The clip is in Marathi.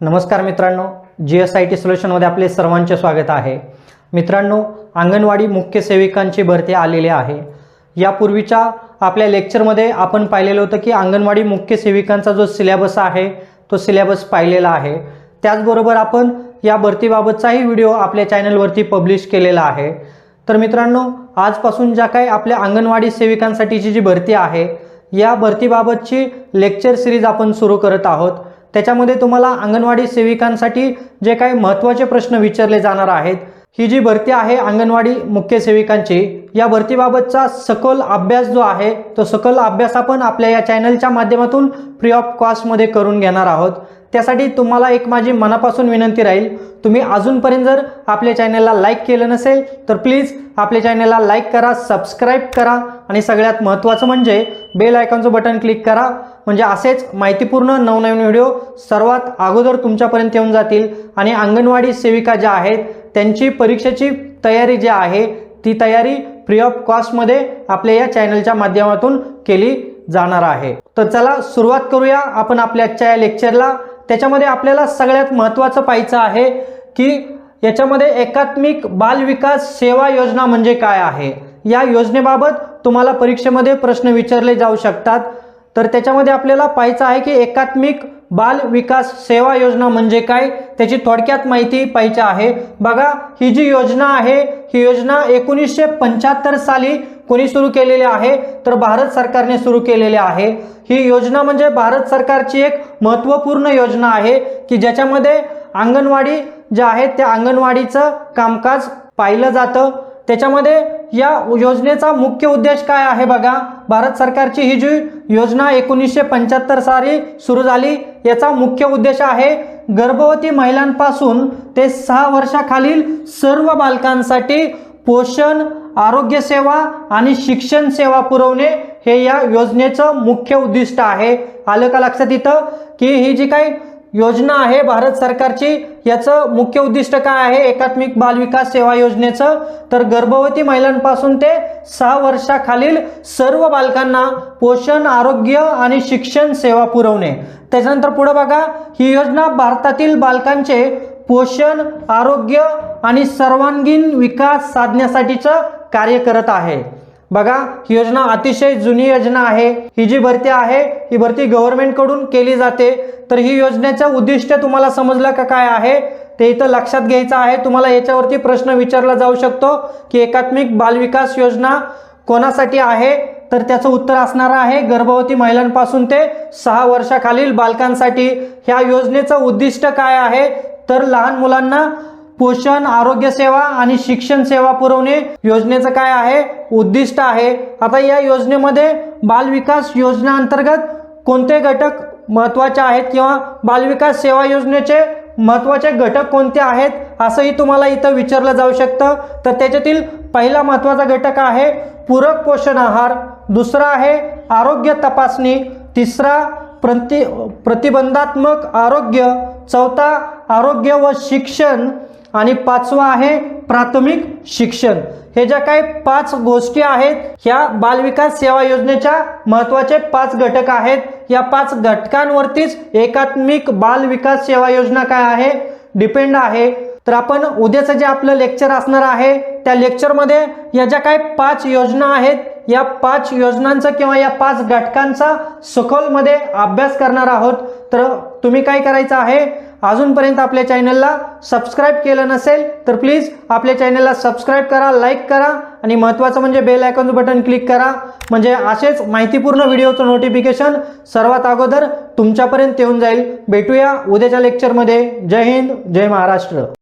नमस्कार मित्रांनो जी एस आय टी सोल्युशनमध्ये आपले सर्वांचे स्वागत आहे. मित्रांनो अंगणवाडी मुख्य सेविकांची भरती आलेली आहे. यापूर्वीच्या आपल्या लेक्चरमध्ये आपण पाहिलेलं होतं की अंगणवाडी मुख्य सेविकांचा जो सिलेबस आहे तो सिलेबस पाहिलेला आहे. त्याचबरोबर आपण या भरतीबाबतचाही व्हिडिओ आपल्या चॅनलवरती पब्लिश केलेला आहे. तर मित्रांनो आजपासून ज्या काही आपल्या अंगणवाडी सेविकांसाठीची जी भरती आहे या भरतीबाबतची लेक्चर सिरीज आपण सुरू करत आहोत. त्याच्यामध्ये तुम्हाला अंगणवाडी सेविकांसाठी जे काही महत्त्वाचे प्रश्न विचारले जाणार आहेत ही जी भरती आहे अंगणवाडी मुख्य सेविकांची या भरतीबाबतचा सखोल अभ्यास जो आहे तो सखोल अभ्यास आपण आपल्या या चॅनलच्या माध्यमातून फ्री ऑफ कॉस्टमध्ये करून घेणार आहोत. त्यासाठी तुम्हाला एक माझी मनापासून विनंती राहील. तुम्ही अजूनपर्यंत जर आपल्या चॅनलला लाईक केलं नसेल तर प्लीज आपल्या चॅनलला लाईक करा सबस्क्राईब करा आणि सगळ्यात महत्त्वाचं म्हणजे बेल आयकॉनचं बटन क्लिक करा. म्हणजे असेच माहितीपूर्ण नवनवीन व्हिडिओ सर्वात अगोदर तुमच्यापर्यंत येऊन जातील आणि अंगणवाडी सेविका ज्या आहेत त्यांची परीक्षेची तयारी जी आहे ती तयारी फ्री ऑफ कॉस्टमध्ये आपल्या या चॅनलच्या माध्यमातून केली जाणार आहे. तर चला सुरुवात करूया आपण आपल्या आजच्या या लेक्चरला त्याच्यामध्ये आपल्याला सगळ्यात महत्त्वाचं पाहायचं आहे की याच्यामध्ये एकात्मिक बालविकास सेवा योजना म्हणजे काय आहे? या योजनेबाबत तुम्हाला परीक्षेमध्ये प्रश्न विचारले जाऊ शकतात. तर त्याच्यामध्ये आपल्याला पाहायचं आहे की एकात्मिक बाल विकास सेवा योजना म्हणजे काय? त्याची थोडक्यात माहिती पाहिजे आहे. बघा ही जी योजना आहे ही योजना एकोणीसशे पंच्याहत्तर साली कोणी सुरू केलेली आहे? तर भारत सरकारने सुरू केलेली आहे. ही योजना म्हणजे भारत सरकारची एक महत्त्वपूर्ण योजना आहे की ज्याच्यामध्ये अंगणवाडी ज्या आहेत त्या अंगणवाडीचं कामकाज पाहिलं जातं. त्याच्यामध्ये या योजनेचा मुख्य उद्देश काय आहे बघा. भारत सरकारची ही जी योजना एकोणीसशे पंच्याहत्तर साली सुरू झाली याचा मुख्य उद्देश आहे गर्भवती महिलांपासून ते सहा वर्षाखालील सर्व बालकांसाठी पोषण आरोग्य सेवा आणि शिक्षण सेवा पुरवणे हे या योजनेचं मुख्य उद्दिष्ट आहे. आलं का लक्षात इथं? की ही जी काही योजना आहे भारत सरकारची. याचं मुख्य उद्दिष्ट काय आहे? एकात्मिक बाल विकास सेवा योजनेचं. तर गर्भवती महिलांपासून ते सहा वर्षाखालील सर्व बालकांना पोषण आरोग्य आणि शिक्षण सेवा पुरवणे. त्याच्यानंतर पुढे बघा. ही योजना भारतातील बालकांचे पोषण आरोग्य आणि सर्वांगीण विकास साधण्यासाठीचं कार्य करत आहे. बघा ही योजना अतिशय जुनी योजना आहे. ही जी भरती आहे ही भरती गव्हर्नमेंटकडून केली जाते. तर ही योजनेचं उद्दिष्ट तुम्हाला समजलं का काय आहे? ते इथं लक्षात घ्यायचं आहे. तुम्हाला याच्यावरती प्रश्न विचारला जाऊ शकतो की एकात्मिक बालविकास योजना कोणासाठी आहे? तर त्याचं उत्तर असणार आहे गर्भवती महिलांपासून ते सहा वर्षाखालील बालकांसाठी. ह्या योजनेचं उद्दिष्ट काय आहे? तर लहान मुलांना पोषण आरोग्य सेवा आणि शिक्षण सेवा पुरवणे योजनेचं काय आहे? उद्दिष्ट आहे. आता या योजनेमध्ये बालविकास योजना अंतर्गत कोणते घटक महत्त्वाचे आहेत किंवा बालविकास सेवा योजनेचे महत्त्वाचे घटक कोणते आहेत असंही तुम्हाला इथं विचारलं जाऊ शकतं. तर त्याच्यातील पहिला महत्त्वाचा घटक आहे पूरक पोषण आहार दुसरा आहे आरोग्य तपासणी तिसरा प्रति प्रतिबंधात्मक आरोग्य चौथा आरोग्य व शिक्षण. आणि पाचवा आहे प्राथमिक शिक्षण. हे ज्या काही पाच गोष्टी आहेत ह्या बालविकास सेवा योजनेच्या महत्त्वाचे पाच घटक आहेत. या पाच घटकांवरतीच एकात्मिक बाल विकास सेवा योजना काय आहे? डिपेंड आहे. तर आपण उद्याचं जे आपलं लेक्चर असणार आहे त्या लेक्चरमध्ये या ज्या काही पाच योजना आहेत या पाच योजनांचा किंवा या पाच घटकांचा सखोलमध्ये अभ्यास करणार आहोत. तर तुम्ही काय करायचं आहे? अजूनपर्यंत आपल्या चॅनलला सबस्क्राईब केलं नसेल तर प्लीज आपल्या चॅनलला सबस्क्राईब करा लाईक करा आणि महत्त्वाचं म्हणजे बेल आयकॉनचं बटन क्लिक करा. म्हणजे असेच माहितीपूर्ण व्हिडिओचं नोटिफिकेशन सर्वात अगोदर तुमच्यापर्यंत येऊन जाईल. भेटूया उद्याच्या लेक्चरमध्ये जय हिंद जय महाराष्ट्र.